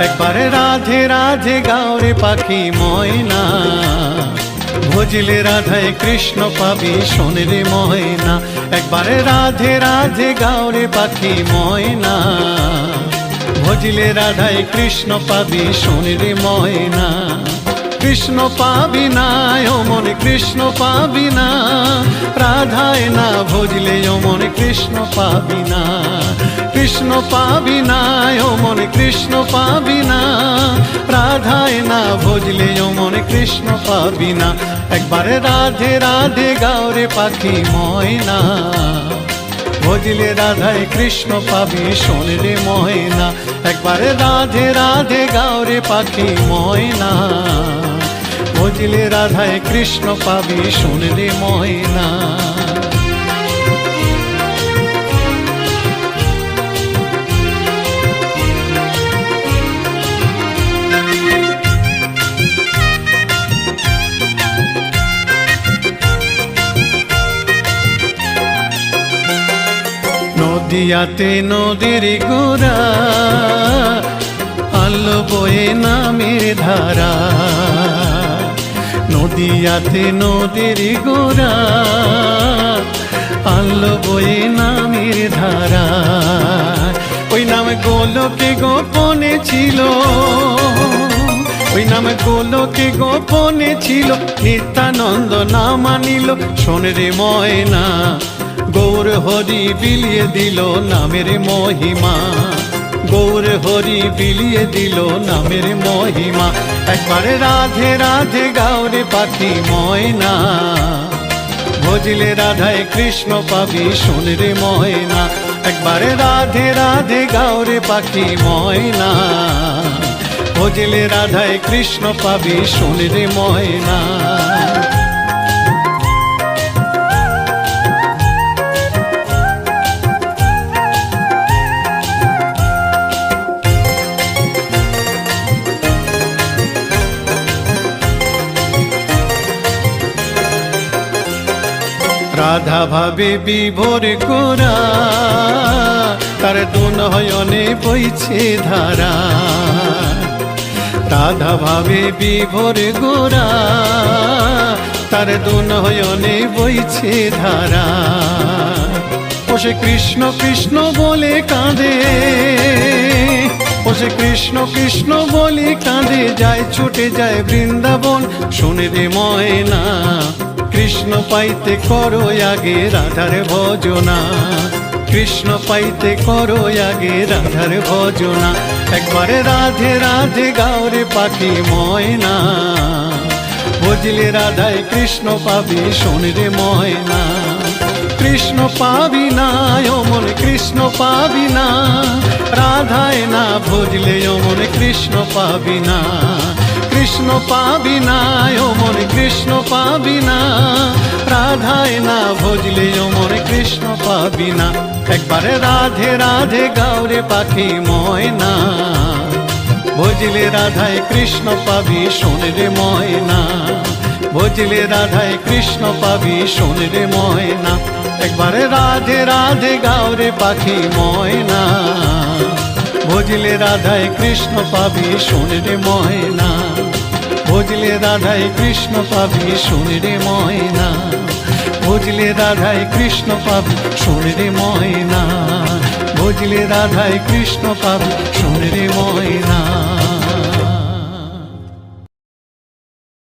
একবারে রাধে রাধে গাওরে পাখি ময়না। ভজলে রাধায় কৃষ্ণ পাবি শোনে ময়না। একবারে রাধে রাধে গাওরে পাখি ময়না। ভজলে রাধায় কৃষ্ণ পাবি শোনে রে ময়না। কৃষ্ণ পাবি না, ও মনে কৃষ্ণ পাবি না। রাধায় না, ভজলে ও মনে কৃষ্ণ পাবি না। কৃষ্ণ পাবি না মনে কৃষ্ণ পাবি না। রাধায় না ভজলে মনে কৃষ্ণ পাবি না। একবারে রাধে রাধে গাওরে পাখি ময়না। ভজলে রাধায় কৃষ্ণ পাবি, শোনে রে ময়না। একবারে রাধে রাধে গাওরে পাখি ময়না। ভজলে রাধায় কৃষ্ণ পাবি, শোনে রে ময়না। নদিয়াতে নদীর গোরা আলো বয়ে নামের ধারা। নদিয়াতে নদীর গোরা আলো বয়ে নামের ধারা। ওই নাম গোলকে গোপনে ছিল, ওই নামে গোলকে গোপনে ছিল। নিত্যানন্দ না মানিল, শোনে রে ময়না গৌর হরি বিলিয়ে দিল নামের মহিমা। গৌর হরি বিলিয়ে দিল নামের মহিমা। একবারে রাধে রাধে গাওরে পাখি ময়না। ভজলে রাধায় কৃষ্ণ পাবি শোনে রে ময়না। একবারে রাধে রাধে গাওরে পাখি ময়না। ভজলে রাধায় কৃষ্ণ পাবি শোনে রে ময়না। রাধা ভাবে বিভোর গোরা তার দুনয়নে বইছে ধারা। রাধা ভাবে বিভোর গোরা তার দুনয়নে বইছে ধারা। ও সে কৃষ্ণ কৃষ্ণ বলে কাঁদে ও সে কৃষ্ণ কৃষ্ণ বলে কাঁদে, যায় ছুটে যায় বৃন্দাবন, শুনে রে ময়না কৃষ্ণ পাইতে করো আগে রাধার ভজনা। কৃষ্ণ পাইতে করো আগে রাধার ভজনা। একবারে রাধে রাধে গাওরে পাখি ময়না। বুঝলে রাধায় কৃষ্ণ পাবি, শোনে রে ময়না। কৃষ্ণ পাবি না ও মনে কৃষ্ণ পাবি না। রাধায় না, ভজলে ও মনে কৃষ্ণ পাবি না। কৃষ্ণ পাবি না, ও মনে কৃষ্ণ পাবি না। রাধায় না ভজলে ও মনে কৃষ্ণ পাবি না। একবারে রাধে রাধে গাওরে পাখি ময়না। ভজলে রাধায় কৃষ্ণ পাবি, শোনে ময়না। ভজলে রাধায় কৃষ্ণ পাবি, শোনে রে ময়না। একবারে রাধে রাধে গাওরে পাখি ময়না। ভজলে রাধায় কৃষ্ণ পাবি, শোনে রে ময়না। ভজলে রাধাই কৃষ্ণ পাবি, শোনে রে ময়না। ভজলে দাদাই কৃষ্ণ পাবি, শোনে রে ময়না। ভজলে দাদাই কৃষ্ণ পাবি, শুনে রে ময়না।